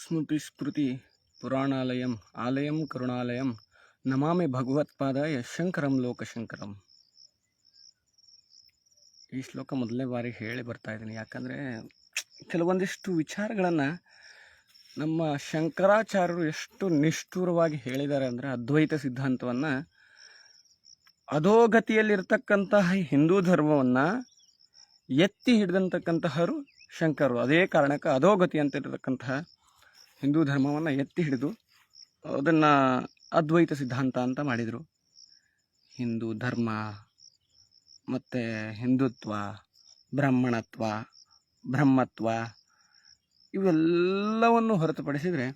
ಸ್ಮೃತಿ ಪುರಾಣಾಲಯಂ, ಆಲಯಂ, ಕರುಣಾಲಯಂ, ನಮಾಮಿ ಭಗವತ್ಪಾದಾಯ, ಶಂಕರಂ, ಲೋಕಶಂಕರಂ. ಈ ಶ್ಲೋಕ ಮೊದಲನೇ ಬಾರಿ ಹೇಳಿ ಬರ್ತಾ ಇದ್ದೀನಿ. ಯಾಕಂದರೆ ಕೆಲವೊಂದಿಷ್ಟು ವಿಚಾರಗಳನ್ನು ನಮ್ಮ ಶಂಕರಾಚಾರ್ಯರು ಎಷ್ಟು ನಿಷ್ಠುರವಾಗಿ ಹೇಳಿದ್ದಾರೆ ಅಂದರೆ ಅದ್ವೈತ ಸಿದ್ಧಾಂತವನ್ನು, ಅಧೋಗತಿಯಲ್ಲಿರ್ತಕ್ಕಂತಹ ಹಿಂದೂ ಧರ್ಮವನ್ನು ಎತ್ತಿ ಹಿಡಿದಂತಕ್ಕಂತಹರು ಶಂಕರರು. ಅದೇ ಕಾರಣಕ್ಕೆ ಅಧೋಗತಿ ಅಂತ ಇರತಕ್ಕಂತಹ ಹಿಂದೂ ಧರ್ಮವನ್ನು ಎತ್ತಿ ಹಿಡಿದು ಅದನ್ನು ಅದ್ವೈತ ಸಿದ್ಧಾಂತ ಅಂತ ಮಾಡಿದರು. ಹಿಂದೂ ಧರ್ಮ ಮತ್ತು ಹಿಂದುತ್ವ, ಬ್ರಾಹ್ಮಣತ್ವ, ಬ್ರಹ್ಮತ್ವ ಇವೆಲ್ಲವನ್ನು ಹೊರತುಪಡಿಸಿದರೆ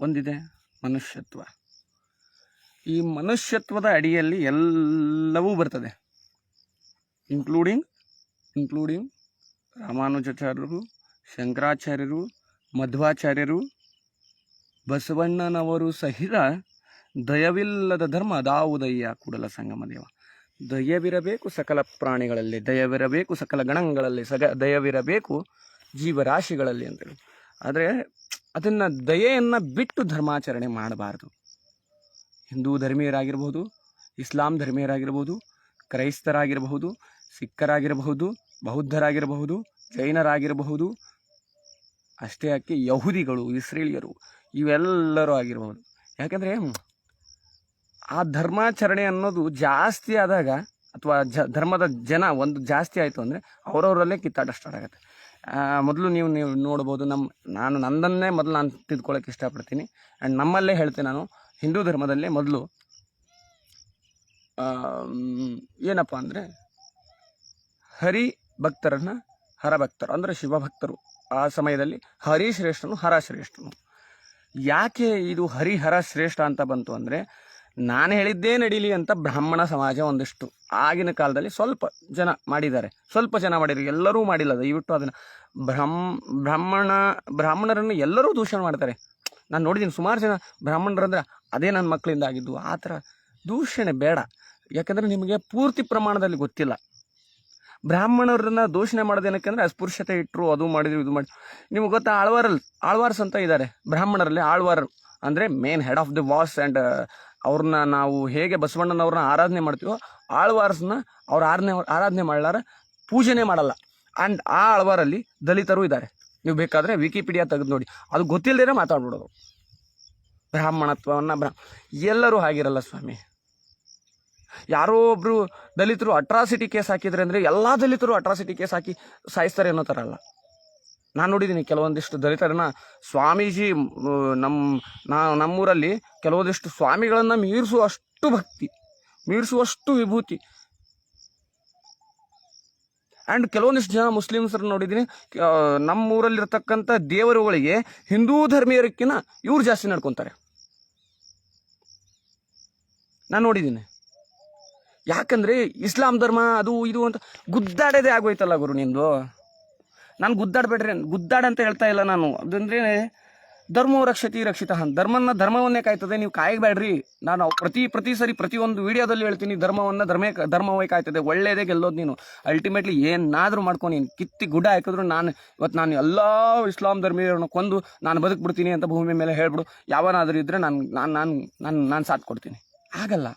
ಒಂದಿದೆ ಮನುಷ್ಯತ್ವ. ಈ ಮನುಷ್ಯತ್ವದ ಅಡಿಯಲ್ಲಿ ಎಲ್ಲವೂ ಬರ್ತದೆ. ಇನ್ಕ್ಲೂಡಿಂಗ್ ಇನ್ಕ್ಲೂಡಿಂಗ್ ರಾಮಾನುಜಾಚಾರ್ಯರು, ಶಂಕರಾಚಾರ್ಯರು ಮಧ್ವಾಚಾರ್ಯರು ಬಸವಣ್ಣನವರು ಸಹಿತ ದಯವಿಲ್ಲದ ಧರ್ಮ, ದಾವುದಯ್ಯ ಕೂಡಲ ಸಂಗಮ ದೇವ. ದಯವಿರಬೇಕು ಸಕಲ ಪ್ರಾಣಿಗಳಲ್ಲಿ, ದಯವಿರಬೇಕು ಸಕಲ ಗಣಗಳಲ್ಲಿ, ಸಗ, ದಯವಿರಬೇಕು ಜೀವರಾಶಿಗಳಲ್ಲಿ ಅಂತೇಳಿ. ಆದರೆ ಅದನ್ನು ದಯೆಯನ್ನು ಬಿಟ್ಟು ಧರ್ಮಾಚರಣೆ ಮಾಡಬಾರದು. ಹಿಂದೂ ಧರ್ಮೀಯರಾಗಿರ್ಬೋದು, ಇಸ್ಲಾಂ ಧರ್ಮೀಯರಾಗಿರ್ಬೋದು, ಕ್ರೈಸ್ತರಾಗಿರಬಹುದು, ಸಿಖ್ಖರಾಗಿರಬಹುದು, ಬೌದ್ಧರಾಗಿರಬಹುದು, ಜೈನರಾಗಿರಬಹುದು ಅಷ್ಟೇ ಯಾಕೆ ಯಹೂದಿಗಳು, ಇಸ್ರೇಲಿಯರು, ಇವೆಲ್ಲರೂ ಆಗಿರ್ಬೋದು ಯಾಕಂದರೆ ಆ ಧರ್ಮಾಚರಣೆ ಅನ್ನೋದು ಜಾಸ್ತಿ ಆದಾಗ ಅಥವಾ ಜ, ಧರ್ಮದ ಜನ ಒಂದು ಜಾಸ್ತಿ ಆಯಿತು ಅಂದರೆ ಅವರವರಲ್ಲೇ ಕಿತ್ತಾಟ ಸ್ಟಾರ್ಟ್ ಆಗುತ್ತೆ. ಮೊದಲು ನೀವು ನೀವು ನೋಡ್ಬೋದು ನಮ್ಮ ನಾನು ನಂದನ್ನೇ ಮೊದಲು ನಾನು ತಿದ್ಕೊಳ್ಳೋಕೆ ಇಷ್ಟಪಡ್ತೀನಿ. ಆ್ಯಂಡ್ ನಮ್ಮಲ್ಲೇ ಹೇಳ್ತೀನಿ ನಾನು, ಹಿಂದೂ ಧರ್ಮದಲ್ಲೇ ಮೊದಲು ಏನಪ್ಪ ಅಂದರೆ ಹರಿ ಭಕ್ತರನ್ನು ಹರಭಕ್ತರು, ಅಂದರೆ ಶಿವಭಕ್ತರು. ಆ ಸಮಯದಲ್ಲಿ ಹರಿ ಶ್ರೇಷ್ಠನು ಹರ ಶ್ರೇಷ್ಠನು ಯಾಕೆ ಇದು ಹರಿಹರ ಶ್ರೇಷ್ಠ ಅಂತ ಬಂತು ಅಂದರೆ, ನಾನು ಹೇಳಿದ್ದೇ ನಡೀಲಿ ಅಂತ ಬ್ರಾಹ್ಮಣ ಸಮಾಜ ಒಂದಿಷ್ಟು ಆಗಿನ ಕಾಲದಲ್ಲಿ ಸ್ವಲ್ಪ ಜನ ಮಾಡಿದ್ದಾರೆ. ಸ್ವಲ್ಪ ಜನ ಮಾಡಿದ್ರು ಎಲ್ಲರೂ ಮಾಡಿಲ್ಲ. ದಯವಿಟ್ಟು ಅದನ್ನು ಬ್ರಹ್ಮ, ಬ್ರಾಹ್ಮಣ, ಬ್ರಾಹ್ಮಣರನ್ನು ಎಲ್ಲರೂ ದೂಷಣೆ ಮಾಡ್ತಾರೆ. ನಾನು ನೋಡಿದ್ದೀನಿ ಸುಮಾರು ಜನ ಬ್ರಾಹ್ಮಣರಂದ್ರೆ ಅದೇ ನನ್ನ ಮಕ್ಕಳಿಂದ ಆಗಿದ್ದು. ಆ ಥರ ದೂಷಣೆ ಬೇಡ. ಯಾಕಂದರೆ ನಿಮಗೆ ಪೂರ್ತಿ ಪ್ರಮಾಣದಲ್ಲಿ ಗೊತ್ತಿಲ್ಲ. ಬ್ರಾಹ್ಮಣರನ್ನ ದೂಷಣೆ ಮಾಡೋದೇನಕ್ಕೆಂದ್ರೆ ಅಸ್ಪೃಶ್ಯತೆ ಇಟ್ಟರು ಅದು ಮಾಡಿದ್ರು, ಇದು ಮಾಡಿ ನಿಮ್ಗೆ ಗೊತ್ತಾ ಆಳ್ವಾರಲ್ಲಿ ಆಳ್ವಾರ್ಸ್ ಅಂತ ಇದ್ದಾರೆ ಬ್ರಾಹ್ಮಣರಲ್ಲಿ ಆಳ್ವಾರರು. ಅಂದರೆ main head of the was and ಅವ್ರನ್ನ ನಾವು ಹೇಗೆ ಬಸವಣ್ಣನವ್ರನ್ನ ಆರಾಧನೆ ಮಾಡ್ತೀವೋ, ಆಳ್ವಾರ್ಸ್ನ ಅವ್ರು ಆರಾಧನೆ ಆರಾಧನೆ ಮಾಡಲಾರ, ಪೂಜೆನೇ ಮಾಡಲ್ಲ. ಆ್ಯಂಡ್ ಆ ಆಳ್ವಾರಲ್ಲಿ ದಲಿತರು ಇದ್ದಾರೆ ನೀವು ಬೇಕಾದರೆ ವಿಕಿಪೀಡಿಯಾ ತೆಗೆದು ನೋಡಿ. ಅದು ಗೊತ್ತಿಲ್ಲದೇ ಮಾತಾಡ್ಬಿಡೋದು. ಬ್ರಾಹ್ಮಣತ್ವವನ್ನು ಬ್ರಾ, ಎಲ್ಲರೂ ಹಾಗಿರಲ್ಲ ಸ್ವಾಮಿ. ಯಾರೋ ಒಬ್ಬರು ದಲಿತರು ಅಟ್ರಾಸಿಟಿ ಕೇಸ್ ಹಾಕಿದ್ರೆ ಅಂದರೆ ಎಲ್ಲ ದಲಿತರು ಅಟ್ರಾಸಿಟಿ ಕೇಸ್ ಹಾಕಿ ಸಾಯಿಸ್ತಾರೆ ಅನ್ನೋ ಥರ ಅಲ್ಲ. ನಾನು ನೋಡಿದ್ದೀನಿ ಕೆಲವೊಂದಿಷ್ಟು ದಲಿತರನ್ನ ಸ್ವಾಮೀಜಿ ನಮ್ಮ ನಾ, ನಮ್ಮೂರಲ್ಲಿ ಕೆಲವೊಂದಿಷ್ಟು ಸ್ವಾಮಿಗಳನ್ನು ಮೀರಿಸುವಷ್ಟು ಭಕ್ತಿ, ಮೀರಿಸುವಷ್ಟು ವಿಭೂತಿ. ಆ್ಯಂಡ್ ಕೆಲವೊಂದಿಷ್ಟು ಜನ ಮುಸ್ಲಿಮ್ಸರು ನೋಡಿದ್ದೀನಿ ನಮ್ಮೂರಲ್ಲಿರ್ತಕ್ಕಂಥ ದೇವರುಗಳಿಗೆ ಹಿಂದೂ ಧರ್ಮೀಯರಕ್ಕಿಂತ ಇವ್ರು ಜಾಸ್ತಿ ನಡ್ಕೊತಾರೆ. ನಾನು ನೋಡಿದ್ದೀನಿ ಯಾಕಂದರೆ ಇಸ್ಲಾಂ ಧರ್ಮ ಅದು ಇದು ಅಂತ ಗುದ್ದಾಡೋದೇ ಆಗೋಯ್ತಲ್ಲ ಗುರು ನಿಂದು? ನಾನು ಗುದ್ದಾಡಬೇಡ್ರಿ, ಗುದ್ದಾಡ ಅಂತ ಹೇಳ್ತಾ ಇಲ್ಲ ನಾನು. ಅದಂದ್ರೆ ಧರ್ಮವು ರಕ್ಷತಿ. ರಕ್ಷಿತ ಧರ್ಮನ ಧರ್ಮವನ್ನೇ ಕಾಯ್ತದೆ, ನೀವು ಕಾಯಬೇಡ್ರಿ. ನಾನು ಪ್ರತಿ ಪ್ರತಿ ಸರಿ ಪ್ರತಿಯೊಂದು ವಿಡಿಯೋದಲ್ಲಿ ಹೇಳ್ತೀನಿ, ಧರ್ಮವನ್ನು ಧರ್ಮೇ, ಧರ್ಮವೇ ಕಾಯ್ತದೆ. ಒಳ್ಳೇದೇ ಗೆಲ್ಲೋದು ನೀನು. ಅಲ್ಟಿಮೇಟ್ಲಿ ಏನಾದರೂ ಮಾಡ್ಕೊ ನೀನು. ಕಿತ್ತಿ ಗುಡ್ಡ ಹಾಕಿದ್ರು ನಾನು ಇವತ್ತು ನಾನು ಎಲ್ಲ ಇಸ್ಲಾಂ ಧರ್ಮೀಯರನ್ನು ಕೊಂದು ನಾನು ಬದುಕ್ಬಿಡ್ತೀನಿ ಅಂತ ಭೂಮಿ ಮೇಲೆ ಹೇಳ್ಬಿಡು. ಯಾವನಾದರೂ ಇದ್ದರೆ ನಾನು ನಾನು ನಾನು ನಾನು ನಾನು ಸಾಥ್ ಕೊಡ್ತೀನಿ. ಆಗಲ್ಲ.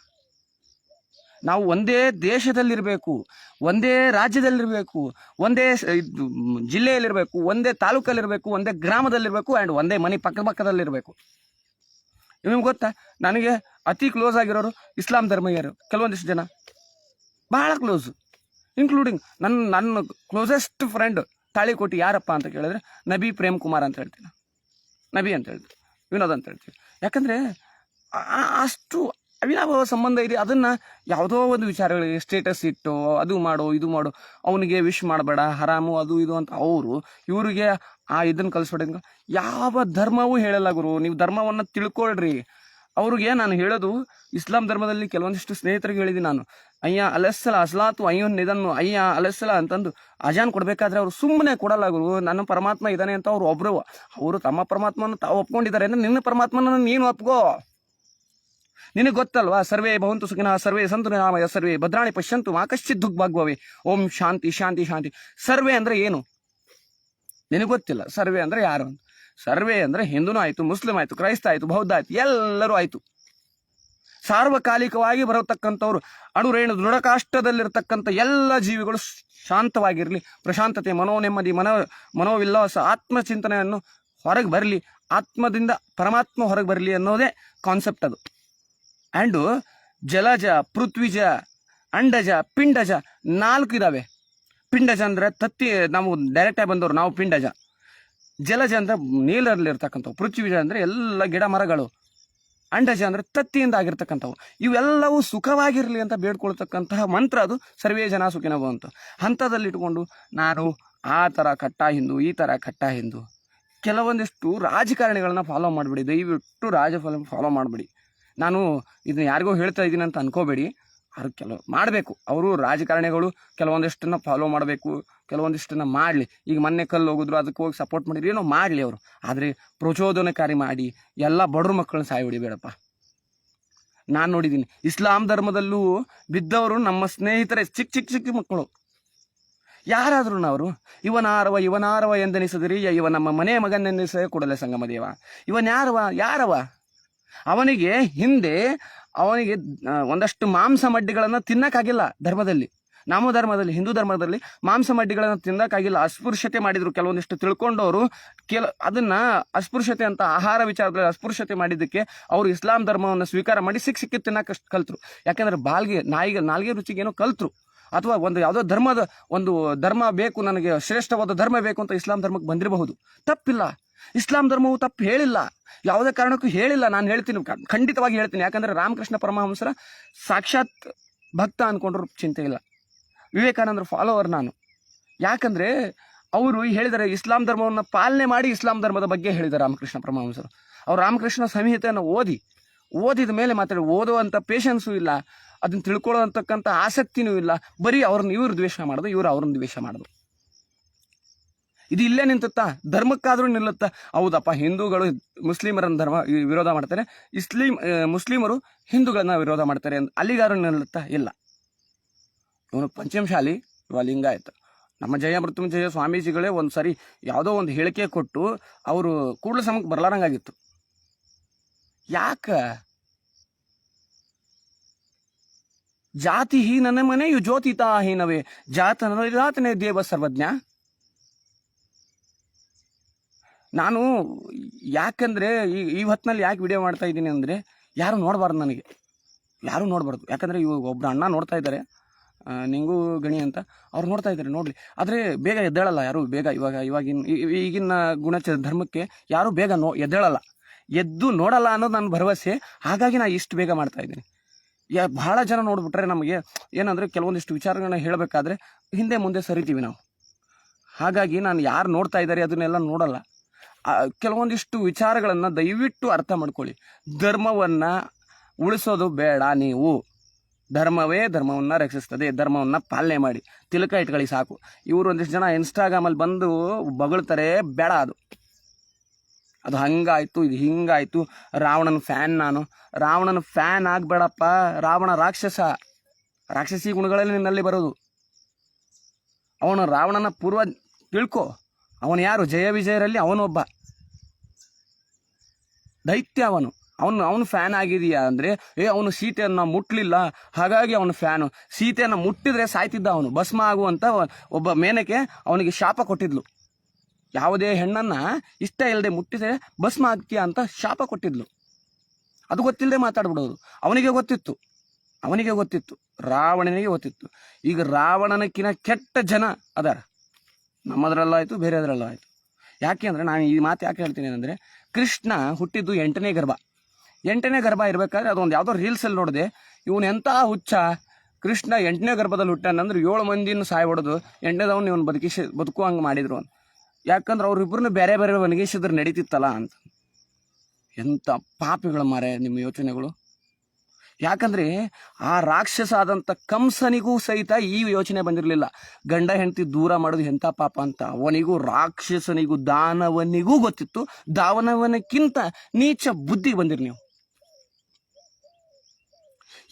ನಾವು ಒಂದೇ ದೇಶದಲ್ಲಿರಬೇಕು, ಒಂದೇ ರಾಜ್ಯದಲ್ಲಿರಬೇಕು, ಒಂದೇ ಜಿಲ್ಲೆಯಲ್ಲಿರಬೇಕು, ಒಂದೇ ತಾಲೂಕಲ್ಲಿರಬೇಕು, ಒಂದೇ ಗ್ರಾಮದಲ್ಲಿರಬೇಕು ಆ್ಯಂಡ್ ಒಂದೇ ಮನೆ ಪಕ್ಕ ಪಕ್ಕದಲ್ಲಿರಬೇಕು. ನಿಮ್ಗೆ ಗೊತ್ತಾ? ನನಗೆ ಅತಿ ಕ್ಲೋಸ್ ಆಗಿರೋರು ಇಸ್ಲಾಂ ಧರ್ಮೀಯರು, ಕೆಲವೊಂದಿಷ್ಟು ಜನ. ಬಹಳ ಕ್ಲೋಸು ಇನ್ಕ್ಲೂಡಿಂಗ್ ನನ್ನ ನನ್ನ ಕ್ಲೋಸೆಸ್ಟ್ ಫ್ರೆಂಡ್ ತಾಳಿಕೋಟಿ ಯಾರಪ್ಪ ಅಂತ ಕೇಳಿದ್ರೆ, ನಬಿ ಪ್ರೇಮ್ ಕುಮಾರ್ ಅಂತ ಹೇಳ್ತೀನಿ. ನಬಿ ಅಂತ ಹೇಳ್ತೀವಿ ವಿನೋದ್ ಅಂತ ಹೇಳ್ತೀವಿ ಯಾಕಂದರೆ ಅಷ್ಟು ಅವಿನಾಭಾವ ಸಂಬಂಧ ಇದೆ. ಅದನ್ನು ಯಾವುದೋ ಒಂದು ವಿಚಾರಗಳಿಗೆ ಸ್ಟೇಟಸ್ ಇಟ್ಟು, ಅದು ಮಾಡು, ಇದು ಮಾಡು, ಅವನಿಗೆ ವಿಶ್ ಮಾಡಬೇಡ ಹರಾಮು ಅದು ಇದು ಅಂತ ಅವರು, ಇವರಿಗೆ ಆ ಇದನ್ನು ಕಲಿಸ್ಬೇಡ ಯಾವ ಧರ್ಮವೂ ಹೇಳಲ್ಲ ಗುರು. ನೀವು ಧರ್ಮವನ್ನು ತಿಳ್ಕೊಳ್ರಿ. ಅವ್ರಿಗೆ ನಾನು ಹೇಳೋದು, ಇಸ್ಲಾಂ ಧರ್ಮದಲ್ಲಿ ಕೆಲವೊಂದಿಷ್ಟು ಸ್ನೇಹಿತರಿಗೆ ಹೇಳಿದ್ದೀನಿ ನಾನು. ಅಯ್ಯ ಅಲಸ್ಸಲ ಅಸಲಾತು ಅಯ್ಯೋನ್ ಇದನ್ನು ಅಯ್ಯ ಅಲಸ್ಸಲ ಅಂತಂದು ಅಜಾನ್ ಕೊಡಬೇಕಾದ್ರೆ ಅವರು ಸುಮ್ಮನೆ ಕೊಡಲ್ಲ ಗುರು. ನನ್ನ ಪರಮಾತ್ಮ ಇದ್ದಾನೆ ಅಂತ ಅವ್ರು ಒಬ್ಬರು ಅವರು ತಮ್ಮ ಪರಮಾತ್ಮನ ತಾವು ಒಪ್ಕೊಂಡಿದ್ದಾರೆ ಅಂದ್ರೆ ನಿನ್ನ ಪರಮಾತ್ಮನ ನೀನು ಒಪ್ಕೋ. ನಿನಗೆ ಗೊತ್ತಲ್ವಾ? ಸರ್ವೇ ಭವಂತು ಸುಖಿನ, ಸರ್ವೇ ಸಂತು ನಾಮಯ ಸರ್ವೇ ಭದ್ರಾಣಿ ಪಶ್ಯಂತು ಮಾ ಕಶ್ಚಿತ್ ದುಃಖ ಭಾಗ್ವವೇ. ಓಂ ಶಾಂತಿ ಶಾಂತಿ ಶಾಂತಿ. ಸರ್ವೇ ಅಂದ್ರೆ ಏನು? ನಿನಗೆ ಗೊತ್ತಿಲ್ಲ. ಸರ್ವೇ ಅಂದ್ರೆ ಯಾರು ಅಂತ. ಸರ್ವೇ ಅಂದರೆ ಹಿಂದೂನೂ ಆಯಿತು, ಮುಸ್ಲಿಂ ಆಯಿತು, ಕ್ರೈಸ್ತ ಆಯಿತು, ಬೌದ್ಧ ಆಯಿತು, ಎಲ್ಲರೂ ಆಯಿತು. ಸಾರ್ವಕಾಲಿಕವಾಗಿ ಬರತಕ್ಕಂಥವ್ರು ಅಣುರೇಣು ದೃಢಕಾಷ್ಟದಲ್ಲಿರ್ತಕ್ಕಂಥ ಎಲ್ಲ ಜೀವಿಗಳು ಶಾಂತವಾಗಿರಲಿ, ಪ್ರಶಾಂತತೆ ಮನೋ ನೆಮ್ಮದಿ ಮನೋ, ಮನೋವಿಲ್ಲಾಸ, ಆತ್ಮಚಿಂತನೆಯನ್ನು ಹೊರಗೆ ಬರಲಿ, ಆತ್ಮದಿಂದ ಪರಮಾತ್ಮ ಹೊರಗೆ ಬರಲಿ ಅನ್ನೋದೇ ಕಾನ್ಸೆಪ್ಟ್ ಅದು. ಆ್ಯಂಡು ಜಲಜ, ಪೃಥ್ವಿಜ, ಅಂಡಜ, ಪಿಂಡಜ ನಾಲ್ಕು ಇದ್ದಾವೆ ಪಿಂಡಜ ಅಂದರೆ ತತ್ತಿ, ನಾವು ಡೈರೆಕ್ಟಾಗಿ ಬಂದವರು ನಾವು ಪಿಂಡಜ. ಜಲಜ ಅಂದರೆ ನೀರಲ್ಲಿರ್ತಕ್ಕಂಥವು ಪೃಥ್ವಿಜ ಅಂದರೆ ಎಲ್ಲ ಗಿಡ ಮರಗಳು. ಅಂಡಜ ಅಂದರೆ ತತ್ತಿಯಿಂದ ಆಗಿರ್ತಕ್ಕಂಥವು. ಇವೆಲ್ಲವೂ ಸುಖವಾಗಿರಲಿ ಅಂತ ಬೇಡ್ಕೊಳ್ತಕ್ಕಂತಹ ಮಂತ್ರ ಅದು ಸರ್ವೇ ಜನ ಸುಖಿನ ಅಂತ ಹಂತದಲ್ಲಿಟ್ಕೊಂಡು ನಾನು ಆ ಥರ ಕಟ್ಟ ಹಿಂದು, ಈ ಥರ ಕಟ್ಟ ಹಿಂದು. ಕೆಲವೊಂದಿಷ್ಟು ರಾಜಕಾರಣಿಗಳನ್ನ ಫಾಲೋ ಮಾಡಿಬಿಡಿ, ದಯವಿಟ್ಟು ರಾಜ ಫಾಲೋ ಮಾಡಿಬಿಡಿ. ನಾನು ಇದನ್ನ ಯಾರಿಗೋ ಹೇಳ್ತಾ ಇದ್ದೀನಿ ಅಂತ ಅನ್ಕೋಬೇಡಿ. ಅವ್ರು ಕೆಲವು, ಮಾಡಬೇಕು. ಅವರು ರಾಜಕಾರಣಿಗಳು ಕೆಲವೊಂದಿಷ್ಟನ್ನು ಫಾಲೋ ಮಾಡಬೇಕು, ಕೆಲವೊಂದಿಷ್ಟನ್ನು ಮಾಡಲಿ. ಈಗ ಮೊನ್ನೆ ಕಲ್ಲು ಹೋಗಿದ್ರು ಅದಕ್ಕೆ ಹೋಗಿ ಸಪೋರ್ಟ್ ಮಾಡಿದ್ರು, ಏನೋ ಮಾಡಲಿ ಅವರು. ಆದರೆ ಪ್ರಚೋದನಕಾರಿ ಮಾಡಿ ಎಲ್ಲ ಬಡ್ರ ಮಕ್ಕಳನ್ನ ಸಾಯಿ ಹೊಡಿಬೇಡಪ್ಪ. ನಾನು ನೋಡಿದ್ದೀನಿ, ಇಸ್ಲಾಂ ಧರ್ಮದಲ್ಲೂ ಬಿದ್ದವರು ನಮ್ಮ ಸ್ನೇಹಿತರೇ ಚಿಕ್ಕ ಚಿಕ್ಕ ಚಿಕ್ಕ ಮಕ್ಕಳು. ಯಾರಾದರೂ ಅವರು? ಇವನಾರವ ಇವನಾರವ ಎಂದೆನಿಸಿದಿರಿ ಇವ ನಮ್ಮ ಮನೆ ಮಗನೆನ್ನಿಸ ಕೂಡಲೇ ಸಂಗಮದೇವ ಇವನ್ ಯಾರವ ಯಾರವ? ಅವನಿಗೆ ಹಿಂದೆ ಅವನಿಗೆ ಒಂದಷ್ಟು ಮಾಂಸ ಮಡ್ಡಿಗಳನ್ನು ತಿನ್ನಕ್ಕಾಗಿಲ್ಲ ಧರ್ಮದಲ್ಲಿ. ನಮ್ಮ ಧರ್ಮದಲ್ಲಿ, ಹಿಂದೂ ಧರ್ಮದಲ್ಲಿ ಮಾಂಸ ಮಡ್ಡಿಗಳನ್ನು ತಿನ್ನಕ್ಕಾಗಿಲ್ಲ. ಅಸ್ಪೃಶ್ಯತೆ ಮಾಡಿದ್ರು ಕೆಲವೊಂದಿಷ್ಟು ತಿಳ್ಕೊಂಡವರು. ಕೆಲ, ಅದನ್ನ ಅಸ್ಪೃಶ್ಯತೆ ಅಂತ ಆಹಾರ ವಿಚಾರದಲ್ಲಿ ಅಸ್ಪೃಶ್ಯತೆ ಮಾಡಿದ್ದಕ್ಕೆ ಅವರು ಇಸ್ಲಾಂ ಧರ್ಮವನ್ನು ಸ್ವೀಕಾರ ಮಾಡಿ ಸಿಕ್ಕ ಸಿಕ್ಕಿ ತಿನ್ನಕ್ಕೆ ಕಲ್ತರು. ಯಾಕಂದ್ರೆ ಬಾಲ್ಗೆ, ನಾಯಿಗೆ, ನಾಲ್ಗೆ ಏನೋ ಕಲ್ತರು. ಅಥವಾ ಒಂದು ಯಾವುದೋ ಧರ್ಮದ ಒಂದು ಧರ್ಮ ಬೇಕು, ನನಗೆ ಶ್ರೇಷ್ಠವಾದ ಧರ್ಮ ಬೇಕು ಅಂತ ಇಸ್ಲಾಂ ಧರ್ಮಕ್ಕೆ ಬಂದಿರಬಹುದು. ತಪ್ಪಿಲ್ಲ. ಇಸ್ಲಾಂ ಧರ್ಮವು ತಪ್ಪು ಹೇಳಿಲ್ಲ. ಯಾವುದೇ ಕಾರಣಕ್ಕೂ ಹೇಳಿಲ್ಲ. ನಾನು ಹೇಳ್ತೀನಿ ಖಂಡಿತವಾಗಿ ಹೇಳ್ತೀನಿ. ಯಾಕಂದ್ರೆ ರಾಮಕೃಷ್ಣ ಪರಮಹಂಸರ ಸಾಕ್ಷಾತ್ ಭಕ್ತ ಅನ್ಕೊಂಡ್ರು ಚಿಂತೆ ಇಲ್ಲ. ವಿವೇಕಾನಂದರ ಫಾಲೋವರ್ ನಾನು. ಯಾಕಂದರೆ ಅವರು ಹೇಳಿದರೆ ಇಸ್ಲಾಂ ಧರ್ಮವನ್ನು ಪಾಲನೆ ಮಾಡಿ ಇಸ್ಲಾಂ ಧರ್ಮದ ಬಗ್ಗೆ ಹೇಳಿದ್ದಾರೆ ರಾಮಕೃಷ್ಣ ಪರಮಹಂಸರು. ಅವ್ರು ರಾಮಕೃಷ್ಣ ಸಂಹಿತೆಯನ್ನು ಓದಿ, ಓದಿದ ಮೇಲೆ ಮಾತಾಡಿ ಓದುವಂಥ ಪೇಷನ್ಸು ಇಲ್ಲ. ಅದನ್ನ ತಿಳ್ಕೊಳ್ಳೋಂತಕ್ಕಂಥ ಆಸಕ್ತಿನೂ ಇಲ್ಲ. ಬರೀ ಅವ್ರನ್ನ ಇವ್ರು ದ್ವೇಷ ಮಾಡೋದು, ಇವರು ಅವ್ರನ್ನ ದ್ವೇಷ ಮಾಡೋದು. ಇದು ಇಲ್ಲೇ ನಿಂತುತ್ತಾ? ಧರ್ಮಕ್ಕಾದ್ರೂ ನಿಲ್ಲುತ್ತಾ? ಹೌದಪ್ಪ, ಹಿಂದೂಗಳು ಮುಸ್ಲಿಮರನ್ನು ಧರ್ಮ ವಿರೋಧ ಮಾಡ್ತಾರೆ. ಇಸ್ಲಿಂ ಮುಸ್ಲಿಮರು ಹಿಂದೂಗಳನ್ನ ವಿರೋಧ ಮಾಡ್ತಾರೆ ಅಂತ. ಅಲ್ಲಿಗಾದ್ರೂ ನಿಲ್ಲುತ್ತಾ? ಇಲ್ಲ. ಇವನು ಪಂಚಮಶಾಲಿ ಇವ ಲಿಂಗಾಯತ ನಮ್ಮ ಜಯ ಮೃತ್ಯುಂಜಯ ಸ್ವಾಮೀಜಿಗಳೇ ಒಂದು ಸರಿ ಯಾವುದೋ ಒಂದು ಹೇಳಿಕೆ ಕೊಟ್ಟು ಅವರು ಕೂಡಲ ಸಮಕ್ಕೆ ಬರಲಾರಂಗಾಗಿತ್ತು. ಯಾಕ? ಜಾತಿ ಹೀನನ ಮನೆಯು ಜ್ಯೋತಿತಾ ಹೀನವೇ ಜಾತನ ಜಾತನೇ ದೇವ ಸರ್ವಜ್ಞ. ನಾನು ಯಾಕಂದರೆ ಈ ಈ ಹೊತ್ತಿನಲ್ಲಿ ಯಾಕೆ ವಿಡಿಯೋ ಮಾಡ್ತಾ ಇದ್ದೀನಿ ಅಂದರೆ ಯಾರು ನೋಡಬಾರ್ದು ನನಗೆ. ಯಾರೂ ನೋಡಬಾರ್ದು. ಯಾಕಂದರೆ ಇವಾಗ ಒಬ್ಬರು ಅಣ್ಣ ನೋಡ್ತಾ ಇದ್ದಾರೆ. ನಿಂಗೂ ಗಣಿ ಅಂತ ಅವ್ರು ನೋಡ್ತಾ ಇದ್ದಾರೆ, ನೋಡಲಿ. ಆದರೆ ಬೇಗ ಎದ್ದೇಳಲ್ಲ ಯಾರು, ಬೇಗ ಇವಾಗ, ಇವಾಗಿನ ಈಗಿನ ಗುಣಚ, ಧರ್ಮಕ್ಕೆ ಯಾರು ಬೇಗ ನೋ, ಎದ್ದೇಳಲ್ಲ. ಎದ್ದು ನೋಡಲ್ಲ ಅನ್ನೋದು ನನ್ನ ಭರವಸೆ. ಹಾಗಾಗಿ ನಾನು ಇಷ್ಟು ಬೇಗ ಮಾಡ್ತಾ ಇದ್ದೀನಿ. ಯಾ ಭಾಳ ಜನ ನೋಡಿಬಿಟ್ರೆ ನಮಗೆ ಏನಂದರೆ ಕೆಲವೊಂದಿಷ್ಟು ವಿಚಾರಗಳನ್ನ ಹೇಳಬೇಕಾದ್ರೆ ಹಿಂದೆ ಮುಂದೆ ಸರಿತೀವಿ ನಾವು. ಹಾಗಾಗಿ ನಾನು ಯಾರು ನೋಡ್ತಾ ಇದ್ದಾರೆ ಅದನ್ನೆಲ್ಲ ನೋಡಲ್ಲ. ಕೆಲವೊಂದಿಷ್ಟು ವಿಚಾರಗಳನ್ನು ದಯವಿಟ್ಟು ಅರ್ಥ ಮಾಡ್ಕೊಳ್ಳಿ. ಧರ್ಮವನ್ನು ಉಳಿಸೋದು ಬೇಡ ನೀವು. ಧರ್ಮವೇ ಧರ್ಮವನ್ನು ರಕ್ಷಿಸ್ತದೆ, ಧರ್ಮವನ್ನು ಪಾಲನೆ ಮಾಡಿ. ತಿಲಕ ಇಟ್ಕೊಳ್ಳಿ ಸಾಕು. ಇವರು ಒಂದಿಷ್ಟು ಜನ ಇನ್ಸ್ಟಾಗ್ರಾಮಲ್ಲಿ ಬಂದು ಬಗಳ್ತಾರೆ, ಬೇಡ ಅದು. ಅದು ಹಂಗಾಯಿತು, ಇದು ಹಿಂಗಾಯಿತು. ರಾವಣನ ಫ್ಯಾನ್ ನಾನು. ರಾವಣನ ಫ್ಯಾನ್ ಆಗಬೇಡಪ್ಪ. ರಾವಣ ರಾಕ್ಷಸ. ರಾಕ್ಷಸಿ ಗುಣಗಳಲ್ಲಿ ನಿನ್ನಲ್ಲಿ ಬರೋದು. ಅವನು ರಾವಣನ ಪೂರ್ವ ತಿಳ್ಕೊ. ಅವನು ಯಾರು? ಜಯ ವಿಜಯರಲ್ಲಿ ಅವನೊಬ್ಬ. ದೈತ್ಯ ಅವನು. ಅವನು ಅವನು ಫ್ಯಾನ್ ಆಗಿದೆಯಾ ಅಂದರೆ, ಏ, ಅವನು ಸೀತೆಯನ್ನು ಮುಟ್ಲಿಲ್ಲ. ಹಾಗಾಗಿ ಅವನು ಫ್ಯಾನು ಸೀತೆಯನ್ನು ಮುಟ್ಟಿದ್ರೆ ಸಾಯ್ತಿದ್ದ ಅವನು. ಭಸ್ಮ ಆಗುವಂತ ಒಬ್ಬ ಮೇನಕ್ಕೆ ಅವನಿಗೆ ಶಾಪ ಕೊಟ್ಟಿದ್ಲು. ಯಾವುದೇ ಹೆಣ್ಣನ್ನ ಇಷ್ಟ ಇಲ್ಲದೆ ಮುಟ್ಟಿದರೆ ಭಸ್ಮ ಆಗ್ತೀಯ ಅಂತ ಶಾಪ ಕೊಟ್ಟಿದ್ಲು. ಅದು ಗೊತ್ತಿಲ್ಲದೆ ಮಾತಾಡ್ಬಿಡೋದು. ಅವನಿಗೆ ಗೊತ್ತಿತ್ತು. ಅವನಿಗೆ ಗೊತ್ತಿತ್ತು. ರಾವಣನಿಗೆ ಗೊತ್ತಿತ್ತು. ಈಗ ರಾವಣನಕ್ಕಿನ ಕೆಟ್ಟ ಜನ ಅದಾರ. ನಮ್ಮದ್ರಲ್ಲೂ ಆಯಿತು, ಬೇರೆದರಲ್ಲೂ ಆಯಿತು. ಯಾಕೆ ಅಂದರೆ, ನಾನು ಈ ಮಾತು ಯಾಕೆ ಹೇಳ್ತೀನಿ ಅಂದರೆ ಕೃಷ್ಣ ಹುಟ್ಟಿದ್ದು ಎಂಟನೇ ಗರ್ಭ. ಎಂಟನೇ ಗರ್ಭ ಇರಬೇಕಾದ್ರೆ ಅದೊಂದು ಯಾವುದೋ ರೀಲ್ಸಲ್ಲಿ ನೋಡಿದೆ. ಇವನು ಎಂಥ ಹುಚ್ಚ. ಕೃಷ್ಣ ಎಂಟನೇ ಗರ್ಭದಲ್ಲಿ ಹುಟ್ಟಾನಂದ್ರೆ ಏಳು ಮಂದಿನ ಸಾಯ್ ಹೊಡೆದು ಎಂಟನೇದವನು ಇವನು ಬದುಕಿಸಿ ಬದುಕುವಂಗೆ ಮಾಡಿದ್ರು ಅಂತ. ಯಾಕಂದ್ರೆ ಅವ್ರಿಬ್ರನ್ನ ಬೇರೆ ಬೇರೆ ಒಣಗಿಸಿದ್ರೆ ನಡೀತಿತ್ತಲ್ಲ ಅಂತ. ಎಂಥ ಪಾಪಿಗಳು ಮಾರೆ ನಿಮ್ಮ ಯೋಚನೆಗಳು. ಯಾಕಂದ್ರೆ ಆ ರಾಕ್ಷಸ ಆದಂಥ ಕಂಸನಿಗೂ ಸಹಿತ ಈ ಯೋಚನೆ ಬಂದಿರಲಿಲ್ಲ. ಗಂಡ ಹೆಂಡತಿ ದೂರ ಮಾಡೋದು ಎಂಥ ಪಾಪ ಅಂತ. ಅವನಿಗೂ ರಾಕ್ಷಸನಿಗೂ ದಾನವನಿಗೂ ಗೊತ್ತಿತ್ತು. ದಾವನವನಕ್ಕಿಂತ ನೀಚ ಬುದ್ಧಿ ಬಂದಿರಿ ನೀವು.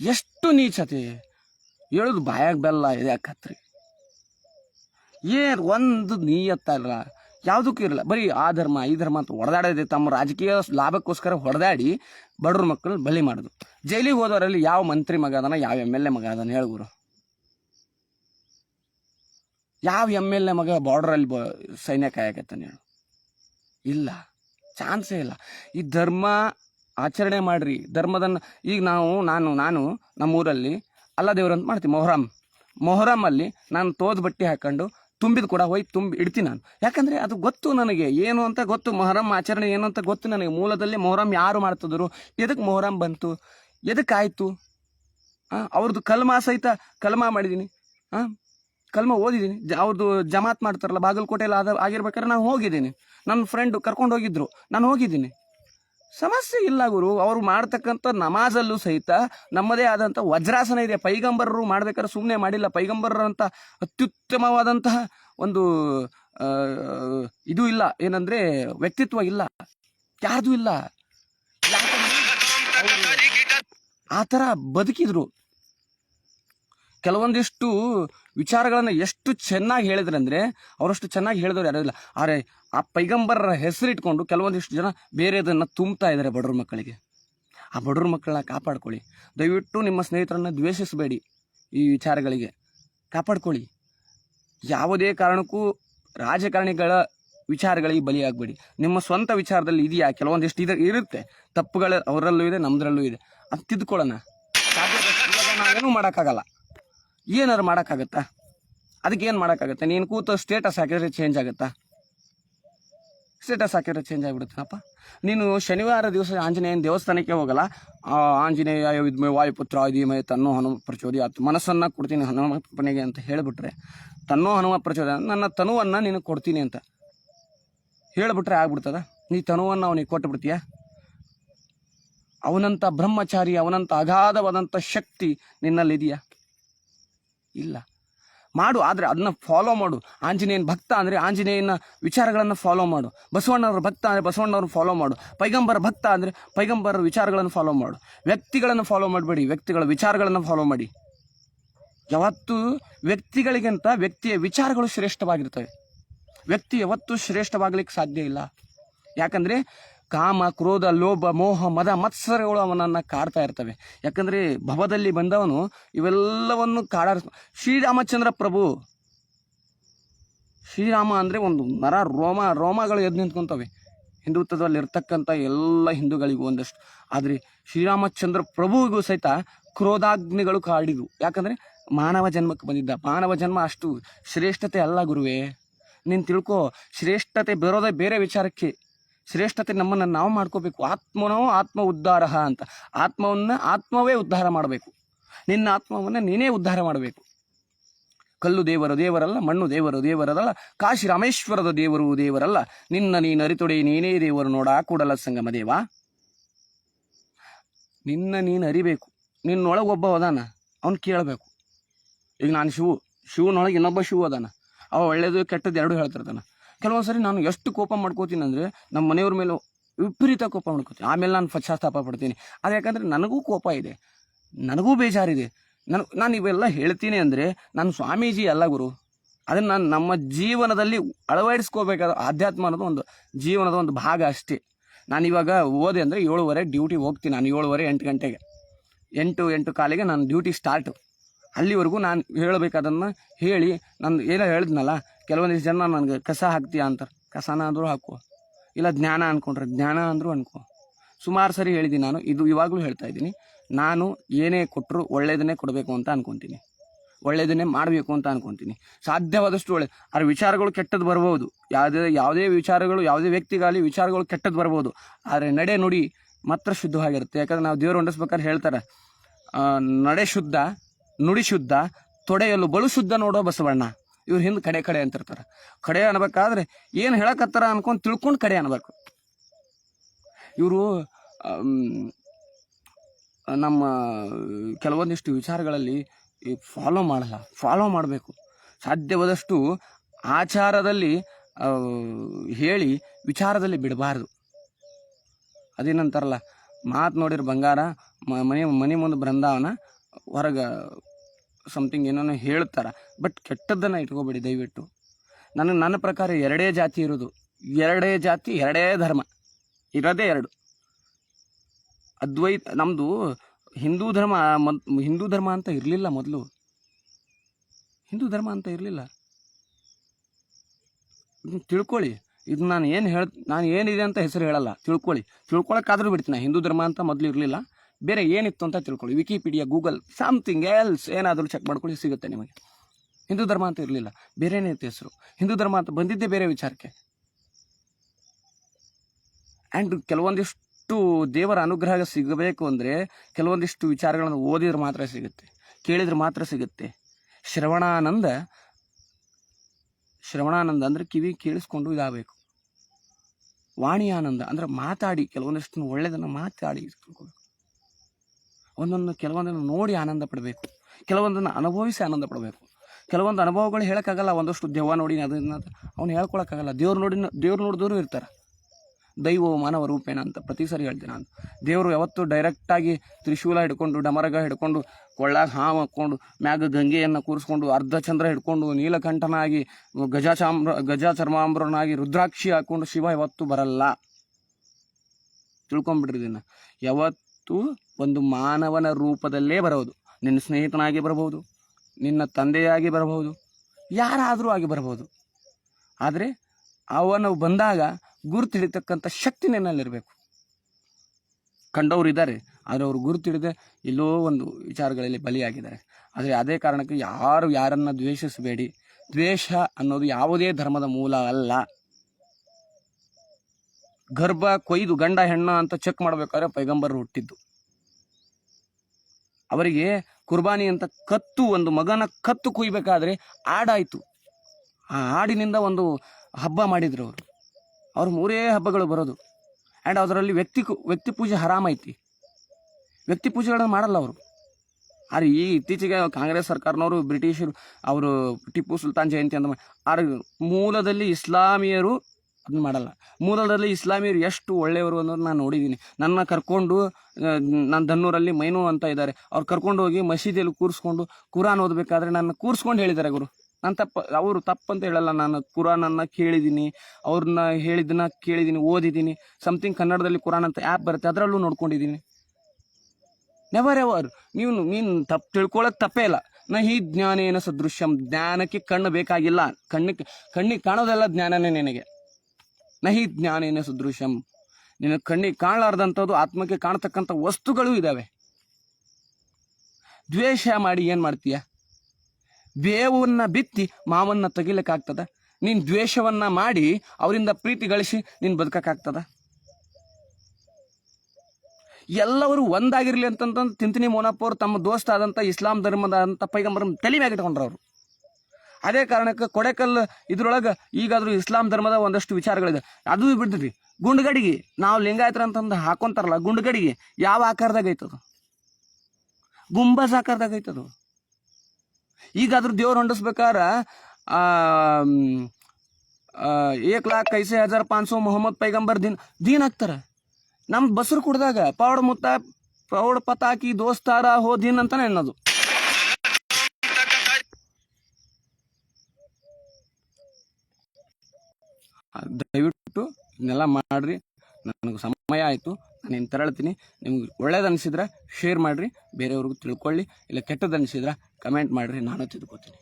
ಎಷ್ಟು ನೀಚತೆ. ಹೇಳೋದು ಬಾಯಾಗ ಬೆಲ್ಲ ಇದೆ ಕತ್ರಿ ಏನು ಒಂದು ನೀಯತ್ತ ಇಲ್ಲ ಯಾವುದಕ್ಕೂ ಇರಲ್ಲ. ಬರೀ ಆ ಧರ್ಮ, ಈ ಧರ್ಮ ಅಂತ ಹೊಡೆದಾಡೋದೆ ತಮ್ಮ ರಾಜಕೀಯ ಲಾಭಕ್ಕೋಸ್ಕರ ಹೊಡೆದಾಡಿ ಬಡವ್ರ ಮಕ್ಕಳು ಬಲಿ ಮಾಡೋದು. ಜೈಲಿಗೆ ಹೋದವರಲ್ಲಿ ಯಾವ ಮಂತ್ರಿ ಮಗ ಅದನ್ನ ಯಾವ ಎಂ ಎಲ್ ಎ ಮಗ ಅದಾನ ಹೇಳ್ಗುರು ಯಾವ ಎಂ ಎಲ್ ಎ ಮಗ ಬಾರ್ಡ್ರಲ್ಲಿ ಬ, ಸೈನ್ಯ ಕಾಯಕತ್ತಾನೆ ಹೇಳು. ಇಲ್ಲ, ಚಾನ್ಸೇ ಇಲ್ಲ. ಈ ಧರ್ಮ ಆಚರಣೆ ಮಾಡ್ರಿ. ಧರ್ಮದನ್ನ, ಈಗ ನಾವು, ನಾನು ನಾನು, ನಮ್ಮೂರಲ್ಲಿ ಅಲ್ಲ ದೇವ್ರು ಅಂತ ಮಾಡ್ತೀವಿ, ಮೊಹರಂ. ಅಲ್ಲಿ ನಾನು ತೋದ್ ಬಟ್ಟೆ ಹಾಕೊಂಡು ತುಂಬಿದ ಕೂಡ ಹೋಗಿ ತುಂಬಿ ಇಡ್ತೀನಿ ನಾನು. ಯಾಕಂದ್ರೆ ಅದು ಗೊತ್ತು ನನಗೆ. ಏನು ಅಂತ ಗೊತ್ತು? ಮೊಹರಂ ಆಚರಣೆ ಏನು ಅಂತ ಗೊತ್ತು ನನಗೆ. ಮೂಲದಲ್ಲಿ ಮೊಹರಂ ಯಾರು ಮಾಡ್ತಿದ್ರು? ಎದಕ್ಕೆ ಮೊಹರಂ ಬಂತು? ಎದಕ್ಕೆ ಆಯ್ತು? ಹಾಂ ಅವ್ರದ್ದು ಕಲ್ಮ ಸಹಿತ ಕಲ್ಮ ಮಾಡಿದ್ದೀನಿ ಹಾಂ ಕಲ್ಮ ಓದಿದ್ದೀನಿ ಜ ಅವ್ರದ್ದು ಜಮಾತ್ ಮಾಡ್ತಾರಲ್ಲ, ಬಾಗಲಕೋಟೆಯಲ್ಲಿ ಆದ, ಆಗಿರ್ಬೇಕಾದ್ರೆ ನಾನು ಹೋಗಿದ್ದೀನಿ. ನನ್ನ ಫ್ರೆಂಡು ಕರ್ಕೊಂಡು ಹೋಗಿದ್ರು. ನಾನು ಹೋಗಿದ್ದೀನಿ. ಸಮಸ್ಯೆ ಇಲ್ಲ ಗುರು. ಅವರು ಮಾಡ್ತಕ್ಕಂಥ ನಮಾಜಲ್ಲೂ ಸಹಿತ ನಮ್ಮದೇ ಆದಂಥ ವಜ್ರಾಸನ ಇದೆ. ಪೈಗಂಬರರು ಮಾಡಬೇಕಾದ್ರೆ ಸುಮ್ಮನೆ ಮಾಡಿಲ್ಲ. ಪೈಗಂಬರರಂಥ ಅತ್ಯುತ್ತಮವಾದಂತಹ ಒಂದು ಇದು ಇಲ್ಲ. ಏನಂದ್ರೆ ವ್ಯಕ್ತಿತ್ವ ಇಲ್ಲ. ಯಾರ್ದು ಇಲ್ಲ. ಆ ಥರ ಬದುಕಿದ್ರು. ಕೆಲವೊಂದಿಷ್ಟು ವಿಚಾರಗಳನ್ನು ಎಷ್ಟು ಚೆನ್ನಾಗಿ ಹೇಳಿದ್ರೆ ಅಂದರೆ, ಅವರಷ್ಟು ಚೆನ್ನಾಗಿ ಹೇಳಿದವ್ರು ಯಾರೂ ಇಲ್ಲ. ಆದರೆ ಆ ಪೈಗಂಬರರ ಹೆಸರಿಟ್ಕೊಂಡು ಕೆಲವೊಂದಿಷ್ಟು ಜನ ಬೇರೆದನ್ನು ತುಂಬ್ತಾ ಇದ್ದಾರೆ ಬಡವ್ರ ಮಕ್ಕಳಿಗೆ. ಆ ಬಡವ್ರ ಮಕ್ಕಳನ್ನ ಕಾಪಾಡ್ಕೊಳ್ಳಿ. ದಯವಿಟ್ಟು ನಿಮ್ಮ ಸ್ನೇಹಿತರನ್ನು ದ್ವೇಷಿಸಬೇಡಿ ಈ ವಿಚಾರಗಳಿಗೆ. ಕಾಪಾಡ್ಕೊಳ್ಳಿ. ಯಾವುದೇ ಕಾರಣಕ್ಕೂ ರಾಜಕಾರಣಿಗಳ ವಿಚಾರಗಳಿಗೆ ಬಲಿಯಾಗಬೇಡಿ. ನಿಮ್ಮ ಸ್ವಂತ ವಿಚಾರದಲ್ಲಿ ಇದೆಯಾ? ಕೆಲವೊಂದಿಷ್ಟು ಇದು ಇರುತ್ತೆ. ತಪ್ಪುಗಳು ಅವರಲ್ಲೂ ಇದೆ ನಮ್ಮದರಲ್ಲೂ ಇದೆ. ಅದು ತಿದ್ಕೊಳ್ಳೋಣ. ಮಾಡೋಕ್ಕಾಗಲ್ಲ. ಏನಾರು ಮಾಡೋಕ್ಕಾಗತ್ತಾ? ಅದಕ್ಕೆ ಏನು ಮಾಡೋಕ್ಕಾಗತ್ತೆ? ನೀನು ಕೂತು ಸ್ಟೇಟಸ್ ಹಾಕಿದ್ರೆ ಚೇಂಜ್ ಆಗುತ್ತಾ? ಸ್ಟೇಟಸ್ ಹಾಕಿದ್ರೆ ಚೇಂಜ್ ಆಗಿಬಿಡುತ್ತಪ್ಪ ನೀನು ಶನಿವಾರ ದಿವಸ ಆಂಜನೇಯನ ದೇವಸ್ಥಾನಕ್ಕೆ ಹೋಗಲ್ಲ. ಆಂಜನೇಯ ವಿದ್ಮೆ ವಾಯುಪುತ್ರ ಧೀಮಯ ತನ್ನೋ ಹನುಮ ಪ್ರಚೋದಿ ಆತು ಮನಸ್ಸನ್ನು ಕೊಡ್ತೀನಿ ಹನುಮಪ್ಪನಿಗೆ ಅಂತ ಹೇಳಿಬಿಟ್ರೆ, ತನ್ನೋ ಹನುಮ ಪ್ರಚೋದ ನನ್ನ ತನುವನ್ನು ನಿನಗೆ ಕೊಡ್ತೀನಿ ಅಂತ ಹೇಳಿಬಿಟ್ರೆ ಆಗ್ಬಿಡ್ತದ? ನೀ ತನುವನ್ನು ಅವನಿಗೆ ಕೊಟ್ಟು ಬಿಡ್ತೀಯ ಅವನಂತ ಬ್ರಹ್ಮಚಾರಿ ಅವನಂಥ ಅಗಾಧವಾದಂಥ ಶಕ್ತಿ ನಿನ್ನಲ್ಲಿದೆಯಾ? ಇಲ್ಲ. ಮಾಡು, ಆದರೆ ಅದನ್ನ ಫಾಲೋ ಮಾಡು. ಆಂಜನೇಯನ ಭಕ್ತ ಅಂದರೆ ಆಂಜನೇಯನ ವಿಚಾರಗಳನ್ನು ಫಾಲೋ ಮಾಡು. ಬಸವಣ್ಣವ್ರ ಭಕ್ತ ಅಂದರೆ ಬಸವಣ್ಣವ್ರ ಫಾಲೋ ಮಾಡು. ಪೈಗಂಬರ ಭಕ್ತ ಅಂದರೆ ಪೈಗಂಬರ ವಿಚಾರಗಳನ್ನು ಫಾಲೋ ಮಾಡು. ವ್ಯಕ್ತಿಗಳನ್ನು ಫಾಲೋ ಮಾಡಬೇಡಿ. ವ್ಯಕ್ತಿಗಳ ವಿಚಾರಗಳನ್ನು ಫಾಲೋ ಮಾಡಿ. ಯಾವತ್ತೂ ವ್ಯಕ್ತಿಗಳಿಗಿಂತ ವ್ಯಕ್ತಿಯ ವಿಚಾರಗಳು ಶ್ರೇಷ್ಠವಾಗಿರ್ತವೆ. ವ್ಯಕ್ತಿ ಯಾವತ್ತೂ ಶ್ರೇಷ್ಠವಾಗಲಿಕ್ಕೆ ಸಾಧ್ಯ ಇಲ್ಲ. ಯಾಕಂದರೆ ಕಾಮ, ಕ್ರೋಧ, ಲೋಭ, ಮೋಹ, ಮದ ಮತ್ಸರಗಳು ಅವನನ್ನು ಕಾಡ್ತಾ ಇರ್ತವೆ. ಯಾಕಂದರೆ ಭವದಲ್ಲಿ ಬಂದವನು ಇವೆಲ್ಲವನ್ನು ಕಾಡ ಶ್ರೀರಾಮಚಂದ್ರ ಪ್ರಭು, ಶ್ರೀರಾಮ ಅಂದರೆ ಒಂದು ನರ ರೋಮ, ರೋಮಗಳು ಎದ್ದು ನಿಂತ್ಕೊತವೆ. ಹಿಂದುತ್ವದಲ್ಲಿ ಇರ್ತಕ್ಕಂಥ ಎಲ್ಲ ಹಿಂದೂಗಳಿಗೂ ಒಂದಷ್ಟು. ಆದರೆ ಶ್ರೀರಾಮಚಂದ್ರ ಪ್ರಭುವಿಗೂ ಸಹಿತ ಕ್ರೋಧಾಗ್ನಿಗಳು ಕಾಡಿದವು. ಯಾಕಂದರೆ ಮಾನವ ಜನ್ಮಕ್ಕೆ ಬಂದಿದ್ದ. ಮಾನವ ಜನ್ಮ ಅಷ್ಟು ಶ್ರೇಷ್ಠತೆ ಅಲ್ಲ ಗುರುವೇ. ನೀನು ತಿಳ್ಕೊ, ಶ್ರೇಷ್ಠತೆ ಬರೋದೇ ಬೇರೆ ವಿಚಾರಕ್ಕೆ. ಶ್ರೇಷ್ಠತೆ ನಮ್ಮನ್ನು ನಾವು ಮಾಡ್ಕೋಬೇಕು. ಆತ್ಮನೋ ಆತ್ಮ ಉದ್ಧಾರ ಅಂತ. ಆತ್ಮವನ್ನು ಆತ್ಮವೇ ಉದ್ಧಾರ ಮಾಡಬೇಕು. ನಿನ್ನ ಆತ್ಮವನ್ನು ನೀನೇ ಉದ್ಧಾರ ಮಾಡಬೇಕು. ಕಲ್ಲು ದೇವರು ದೇವರಲ್ಲ, ಮಣ್ಣು ದೇವರು ದೇವರದಲ್ಲ, ಕಾಶಿ ರಾಮೇಶ್ವರದ ದೇವರು ದೇವರಲ್ಲ. ನಿನ್ನ ನೀನು ಅರಿತೊಡೆ ನೀನೇ ದೇವರು ನೋಡ ಕೂಡಲ ಸಂಗಮ ದೇವ. ನಿನ್ನ ನೀನು ಅರಿಬೇಕು ನಿನ್ನೊಳಗೆ ಒಬ್ಬ ಅದಾನ, ಅವನು ಕೇಳಬೇಕು. ಈಗ ನಾನು ಶಿವು, ಶಿವನೊಳಗೆ ಇನ್ನೊಬ್ಬ ಶಿವು ಅದಾನ. ಅವ ಒಳ್ಳೇದು ಕೆಟ್ಟದ್ದು ಎರಡು ಹೇಳ್ತಿರ್ತಾನೆ. ಕೆಲವೊಂದು ಸರಿ ನಾನು ಎಷ್ಟು ಕೋಪ ಮಾಡ್ಕೋತೀನಿ ಅಂದರೆ ನಮ್ಮ ಮನೆಯವ್ರ ಮೇಲೆ ವಿಪರೀತ ಕೋಪ ಮಾಡ್ಕೋತೀನಿ. ಆಮೇಲೆ ನಾನು ಪಶ್ಚಾತ್ತಾಪ ಪಡ್ತೀನಿ. ಅದು ಯಾಕಂದರೆ ನನಗೂ ಕೋಪ ಇದೆ. ನನಗೂ ಬೇಜಾರಿದೆ. ನನ್, ನಾನು ಇವೆಲ್ಲ ಹೇಳ್ತೀನಿ ಅಂದರೆ ನಾನು ಸ್ವಾಮೀಜಿ ಅಲ್ಲ ಗುರು. ಅದನ್ನು ನಾನು ನಮ್ಮ ಜೀವನದಲ್ಲಿ ಅಳವಡಿಸ್ಕೋಬೇಕಾದ ಆಧ್ಯಾತ್ಮ ಅನ್ನೋದು ಒಂದು ಜೀವನದ ಒಂದು ಭಾಗ ಅಷ್ಟೇ. ನಾನು ಇವಾಗ ಓದೆ ಅಂದರೆ ಏಳುವರೆ ಡ್ಯೂಟಿ ಹೋಗ್ತೀನಿ ನಾನು ಏಳುವರೆ ಎಂಟು ಗಂಟೆಗೆ. ಎಂಟು ಎಂಟು ಕಾಲಿಗೆ ನಾನು ಡ್ಯೂಟಿ ಸ್ಟಾರ್ಟು. ಅಲ್ಲಿವರೆಗೂ ನಾನು ಹೇಳಬೇಕಾದನ್ನು ಹೇಳಿ, ನಾನು ಏನೋ ಹೇಳಿದ್ನಲ್ಲ ಕೆಲವೊಂದಿಷ್ಟು ಜನ ನನಗೆ ಕಸ ಹಾಕ್ತೀಯ ಅಂತಾರೆ. ಕಸನ ಅಂದರೂ ಹಾಕುವ. ಇಲ್ಲ ಜ್ಞಾನ ಅಂದ್ಕೊಂಡ್ರೆ ಜ್ಞಾನ ಅಂದರೂ ಅನ್ಕೋ. ಸುಮಾರು ಸರಿ ಹೇಳಿದ್ದೀನಿ ನಾನು, ಇದು ಇವಾಗಲೂ ಹೇಳ್ತಾ ಇದ್ದೀನಿ. ನಾನು ಏನೇ ಕೊಟ್ಟರು ಒಳ್ಳೆಯದನ್ನೇ ಕೊಡಬೇಕು ಅಂತ ಅನ್ಕೊತೀನಿ. ಒಳ್ಳೆಯದನ್ನೇ ಮಾಡಬೇಕು ಅಂತ ಅನ್ಕೊತೀನಿ. ಸಾಧ್ಯವಾದಷ್ಟು ಒಳ್ಳೆ ಆ ವಿಚಾರಗಳು ಕೆಟ್ಟದ್ದು ಬರ್ಬೋದು. ಯಾವುದೇ ಯಾವುದೇ ವಿಚಾರಗಳು, ಯಾವುದೇ ವ್ಯಕ್ತಿಗಾಗಲಿ ವಿಚಾರಗಳು ಕೆಟ್ಟದ್ದು ಬರ್ಬೋದು. ಆದರೆ ನಡೆ ನುಡಿ ಮಾತ್ರ ಶುದ್ಧವಾಗಿರುತ್ತೆ. ಯಾಕಂದ್ರೆ ನಾವು ದೇವರು ಹೊಂಡಿಸ್ಬೇಕಾದ್ರೆ ಹೇಳ್ತಾರೆ ನಡೆ ಶುದ್ಧ, ನುಡಿ ಶುದ್ಧ, ತೊಡೆಯಲು ಬಲು ಶುದ್ಧ ನೋಡೋ ಬಸವಣ್ಣ. ಇವ್ರು ಹಿಂದೆ ಕಡೆ ಕಡೆ ಅಂತಿರ್ತಾರೆ. ಕಡೆ ಅನ್ಬೇಕಾದ್ರೆ ಏನು ಹೇಳಕತ್ತಾರ ಅನ್ಕೊಂಡು ತಿಳ್ಕೊಂಡು ಕಡೆ ಅನ್ಬೇಕು. ಇವರು ನಮ್ಮ ಕೆಲವೊಂದಿಷ್ಟು ವಿಚಾರಗಳಲ್ಲಿ ಫಾಲೋ ಮಾಡಲ್ಲ ಫಾಲೋ ಮಾಡಬೇಕು. ಸಾಧ್ಯವಾದಷ್ಟು ಆಚಾರದಲ್ಲಿ ಹೇಳಿ ವಿಚಾರದಲ್ಲಿ ಬಿಡಬಾರ್ದು. ಅದೇನಂತಾರಲ್ಲ, ಮಾತು ನೋಡಿರ ಬಂಗಾರ ಮನೆ ಮನೆ ಮುಂದೆ ಬೃಂದಾವನ, ಹೊರಗೆ ಸಮಥಿಂಗ್ ಏನೋ ಹೇಳ್ತಾರೆ ಬಟ್ ಕೆಟ್ಟದ್ದನ್ನು ಇಟ್ಕೋಬೇಡಿ ದಯವಿಟ್ಟು. ನನಗೆ ನನ್ನ ಪ್ರಕಾರ ಎರಡೇ ಜಾತಿ ಇರೋದು. ಎರಡೇ ಜಾತಿ, ಎರಡೇ ಧರ್ಮ. ಇರೋದೇ ಎರಡು. ಅದ್ವೈತ ನಮ್ಮದು ಹಿಂದೂ ಧರ್ಮ ಮೊದ್ ಹಿಂದೂ ಧರ್ಮ ಅಂತ ಇರಲಿಲ್ಲ ಮೊದಲು. ಹಿಂದೂ ಧರ್ಮ ಅಂತ ಇರಲಿಲ್ಲ. ತಿಳ್ಕೊಳ್ಳಿ. ಇದು ನಾನು ಏನು ಹೇಳ್, ನಾನು ಏನಿದೆ ಅಂತ ಹೆಸರು ಹೇಳಲ್ಲ. ತಿಳ್ಕೊಳ್ಳಿ. ತಿಳ್ಕೊಳಕ್ಕಾದ್ರೂ ಬಿಡ್ತೀನಿ. ಹಿಂದೂ ಧರ್ಮ ಅಂತ ಮೊದಲು ಇರಲಿಲ್ಲ. ಬೇರೆ ಏನಿತ್ತು ಅಂತ ತಿಳ್ಕೊಳ್ಳಿ. ವಿಕಿಪೀಡಿಯಾ ಗೂಗಲ್ ಸಮಥಿಂಗ್ ಎಲ್ಸ್ ಏನಾದರೂ ಚೆಕ್ ಮಾಡ್ಕೊಳ್ಳಿ, ಸಿಗುತ್ತೆ ನಿಮಗೆ. ಹಿಂದೂ ಧರ್ಮ ಅಂತ ಇರಲಿಲ್ಲ. ಬೇರೆನೇ ಇತ್ತು ಹೆಸರು. ಹಿಂದೂ ಧರ್ಮ ಅಂತ ಬಂದಿದ್ದೇ ಬೇರೆ ವಿಚಾರಕ್ಕೆ. ಆ್ಯಂಡ್ ಕೆಲವೊಂದಿಷ್ಟು ದೇವರ ಅನುಗ್ರಹ ಸಿಗಬೇಕು ಅಂದರೆ ಕೆಲವೊಂದಿಷ್ಟು ವಿಚಾರಗಳನ್ನು ಓದಿದ್ರೆ ಮಾತ್ರ ಸಿಗುತ್ತೆ. ಕೇಳಿದ್ರೆ ಮಾತ್ರ ಸಿಗುತ್ತೆ. ಶ್ರವಣಾನಂದ ಶ್ರವಣಾನಂದ ಅಂದರೆ ಕಿವಿ ಕೇಳಿಸ್ಕೊಂಡು ಇದಾಗಬೇಕು. ವಾಣಿಯಾನಂದ ಅಂದರೆ ಮಾತಾಡಿ ಕೆಲವೊಂದಿಷ್ಟು ಒಳ್ಳೆಯದನ್ನು ಮಾತಾಡಿ ತಿಳ್ಕೊಬೇಕು. ಒಂದೊಂದು ಕೆಲವೊಂದನ್ನು ನೋಡಿ ಆನಂದ ಪಡಬೇಕು. ಕೆಲವೊಂದನ್ನು ಅನುಭವಿಸಿ ಆನಂದ ಪಡಬೇಕು. ಕೆಲವೊಂದು ಅನುಭವಗಳು ಹೇಳೋಕ್ಕಾಗಲ್ಲ, ಒಂದಷ್ಟು ದೆವ್ವ ನೋಡಿ ಅದನ್ನ ಅವ್ನು ಹೇಳ್ಕೊಳಕ್ಕಾಗಲ್ಲ. ದೇವ್ರು ನೋಡಿ ದೇವ್ರು ನೋಡಿದವರು ಇರ್ತಾರೆ. ದೈವ ಮಾನವ ರೂಪೇಣ ಅಂತ ಪ್ರತಿ ಸರಿ ಹೇಳ್ತೀನಿ ನಾನು. ದೇವರು ಯಾವತ್ತೂ ಡೈರೆಕ್ಟಾಗಿ ತ್ರಿಶೂಲ ಹಿಡ್ಕೊಂಡು, ಡಮರಗ ಹಿಡ್ಕೊಂಡು, ಕೊಳ್ಳಾಗ ಹಾವು ಹಾಕ್ಕೊಂಡು, ಮ್ಯಾಗ ಗಂಗೆಯನ್ನು ಕೂರಿಸ್ಕೊಂಡು ಅರ್ಧ ಚಂದ್ರ ಹಿಡ್ಕೊಂಡು, ನೀಲಕಂಠನಾಗಿ ಗಜಾಚಾಮ್ರ ಗಜ ಚರ್ಮಾಂಬ್ರನಾಗಿ ರುದ್ರಾಕ್ಷಿ ಹಾಕ್ಕೊಂಡು ಶಿವ ಯಾವತ್ತೂ ಬರಲ್ಲ. ತಿಳ್ಕೊಂಬಿಡ್ರಿ ಇದನ್ನು. ಯಾವತ್ತೂ ಒಂದು ಮಾನವನ ರೂಪದಲ್ಲೇ ಬರಬಹುದು. ನಿನ್ನ ಸ್ನೇಹಿತನಾಗಿ ಬರಬಹುದು, ನಿನ್ನ ತಂದೆಯಾಗಿ ಬರಬಹುದು, ಯಾರಾದರೂ ಆಗಿ ಬರಬಹುದು. ಆದರೆ ಅವನು ಬಂದಾಗ ಗುರುತಿಡಿತಕ್ಕಂಥ ಶಕ್ತಿ ನಿನ್ನಲ್ಲಿರಬೇಕು. ಕಂಡವರು ಇದ್ದಾರೆ, ಆದರೆ ಅವರು ಗುರುತಿಡದೆ ಎಲ್ಲೋ ಒಂದು ವಿಚಾರಗಳಲ್ಲಿ ಬಲಿಯಾಗಿದ್ದಾರೆ. ಆದರೆ ಅದೇ ಕಾರಣಕ್ಕೆ ಯಾರು ಯಾರನ್ನ ದ್ವೇಷಿಸಬೇಡಿ. ದ್ವೇಷ ಅನ್ನೋದು ಯಾವುದೇ ಧರ್ಮದ ಮೂಲ ಅಲ್ಲ. ಗರ್ಭ ಕೊಯ್ದು ಗಂಡ ಹೆಣ್ಣ ಅಂತ ಚೆಕ್ ಮಾಡಬೇಕಾದ್ರೆ ಪೈಗಂಬರ್ ಹುಟ್ಟಿದ್ದು. ಅವರಿಗೆ ಕುರ್ಬಾನಿ ಅಂತ ಕತ್ತು, ಒಂದು ಮಗನ ಕತ್ತು ಕುಯ್ಬೇಕಾದ್ರೆ ಆಡಾಯಿತು. ಆ ಹಾಡಿನಿಂದ ಒಂದು ಹಬ್ಬ ಮಾಡಿದ್ರು ಅವರು. ಅವ್ರ ಮೂರೇ ಹಬ್ಬಗಳು ಬರೋದು. ಆ್ಯಂಡ್ ಅದರಲ್ಲಿ ವ್ಯಕ್ತಿ ವ್ಯಕ್ತಿ ಪೂಜೆ ಹರಾಮ್ ಐತಿ. ವ್ಯಕ್ತಿ ಪೂಜೆಗಳನ್ನು ಮಾಡಲ್ಲ ಅವರು. ಆದರೆ ಈ ಇತ್ತೀಚೆಗೆ ಕಾಂಗ್ರೆಸ್ ಸರ್ಕಾರನವರು, ಬ್ರಿಟಿಷರು, ಅವರು ಟಿಪ್ಪು ಸುಲ್ತಾನ್ ಜಯಂತಿ ಅಂತ ಆರು ಮೂಲದಲ್ಲಿ ಇಸ್ಲಾಮಿಯರು ಅದನ್ನ ಮಾಡಲ್ಲ. ಮೂಲದಲ್ಲಿ ಇಸ್ಲಾಮಿಯರು ಎಷ್ಟು ಒಳ್ಳೆಯವರು ಅನ್ನೋದು ನಾನು ನೋಡಿದ್ದೀನಿ ನನ್ನ ಕರ್ಕೊಂಡು ನನ್ನ ಧನ್ನೂರಲ್ಲಿ ಮೈನು ಅಂತ ಇದ್ದಾರೆ. ಅವ್ರು ಕರ್ಕೊಂಡು ಹೋಗಿ ಮಸೀದಿಯಲ್ಲಿ ಕೂರಿಸ್ಕೊಂಡು ಕುರಾನ್ ಓದಬೇಕಾದ್ರೆ ನನ್ನ ಕೂರಿಸ್ಕೊಂಡು ಹೇಳಿದ್ದಾರೆ ಗುರು. ನಾನು ತಪ್ಪ, ಅವರು ತಪ್ಪಂತ ಹೇಳಲ್ಲ. ನಾನು ಕುರಾನನ್ನು ಕೇಳಿದ್ದೀನಿ ಅವ್ರನ್ನ ಹೇಳಿದ್ದನ್ನ ಕೇಳಿದ್ದೀನಿ ಓದಿದ್ದೀನಿ ಸಮಥಿಂಗ್ ಕನ್ನಡದಲ್ಲಿ ಕುರಾನ್ ಅಂತ ಆ್ಯಪ್ ಬರುತ್ತೆ, ಅದರಲ್ಲೂ ನೋಡ್ಕೊಂಡಿದ್ದೀನಿ ನೆವರ್ ಎವರ್ ನೀವು ನೀನು ತಪ್ಪು ತಿಳ್ಕೊಳ್ಳೋಕೆ ತಪ್ಪೇ ಇಲ್ಲ. ನ ಜ್ಞಾನ ಜ್ಞಾನೇನ ಸದೃಶ್ಯಂ. ಜ್ಞಾನಕ್ಕೆ ಕಣ್ಣು ಬೇಕಾಗಿಲ್ಲ. ಕಣ್ಣಿಗೆ ಕಣ್ಣಿಗೆ ಕಾಣೋದೆಲ್ಲ ಜ್ಞಾನನೇ ನಿನಗೆ. ನ ಹಿ ಜ್ಞಾನೇನ ಸದೃಶಂ. ನಿನ್ನ ಕಣ್ಣಿಗೆ ಕಾಣಲಾರ್ದಂಥದ್ದು ಆತ್ಮಕ್ಕೆ ಕಾಣತಕ್ಕಂಥ ವಸ್ತುಗಳು ಇದ್ದಾವೆ ದ್ವೇಷ ಮಾಡಿ ಏನು ಮಾಡ್ತೀಯ? ಬೇವನ್ನು ಬಿತ್ತಿ ಮಾವನ್ನ ತೆಗಿಲಿಕ್ಕಾಗ್ತದ? ನೀನು ದ್ವೇಷವನ್ನು ಮಾಡಿ ಅವರಿಂದ ಪ್ರೀತಿ ಗಳಿಸಿ ನೀನು ಬದುಕಕ್ಕಾಗ್ತದ? ಎಲ್ಲವರು ಒಂದಾಗಿರಲಿ ಅಂತಂತಂದು ತಿಂತಿನಿ ಮೋನಪ್ಪ ಅವರು ತಮ್ಮ ದೋಸ್ತ ಆದಂಥ ಇಸ್ಲಾಂ ಧರ್ಮದಂಥ ಪೈಗಂಬರ ತಲೆ ಮ್ಯಾಗೆ ಅವರು ಅದೇ ಕಾರಣಕ್ಕೆ ಕೊಡೆಕಲ್ ಇದ್ರೊಳಗೆ ಈಗಾದರೂ ಇಸ್ಲಾಂ ಧರ್ಮದ ಒಂದಷ್ಟು ವಿಚಾರಗಳಿದೆ. ಅದು ಬಿಡ್ತೀರಿ, ಗುಂಡ್ಗಡಿಗೆ, ನಾವು ಲಿಂಗಾಯತರ ಅಂತಂದು ಹಾಕೊಂತಾರಲ್ಲ, ಗುಂಡ್ಗಡಿಗೆ ಯಾವ ಆಕಾರದಾಗ ಐತದು? ಗುಂಬಸ್ ಆಕಾರದಾಗ ಐತದು. ಈಗಾದ್ರೂ ದೇವ್ರು ಹೊಂಡಿಸ್ಬೇಕಾರ ಏಕ್ ಲಾಖ್ ಐಸೆ ಹಜಾರ್ ಪಾನ್ಸು ಮೊಹಮ್ಮದ್ ಪೈಗಂಬರ್ ದಿನ್, ದೀನ್ ಹಾಕ್ತಾರೆ. ನಮ್ಮ ಬಸರು ಕುಡ್ದಾಗ, ಪೌಡ್ ಮುತ್ತ, ಪೌಡ್ ಪತಾಕಿ, ದೋಸ್ತಾರ, ಹೋ ದಿನ್ ಅಂತಾನೆ ಅನ್ನೋದು. ದಯವಿಟ್ಟು ಇದನ್ನೆಲ್ಲ ಮಾಡ್ರಿ. ನನಗೆ ಸಮಯ ಆಯಿತು. ನಾನು ಇನ್ನು ತೆರಳ್ತೀನಿ. ನಿಮ್ಗೆ ಒಳ್ಳೇದು ಅನಿಸಿದ್ರೆ ಶೇರ್ ಮಾಡಿರಿ. ಬೇರೆಯವ್ರಿಗೂ ತಿಳ್ಕೊಳ್ಳಿ. ಇಲ್ಲ ಕೆಟ್ಟದ್ದು ಅನಿಸಿದ್ರೆ ಕಮೆಂಟ್ ಮಾಡಿರಿ. ನಾನು ತಿಳ್ಕೊತೀನಿ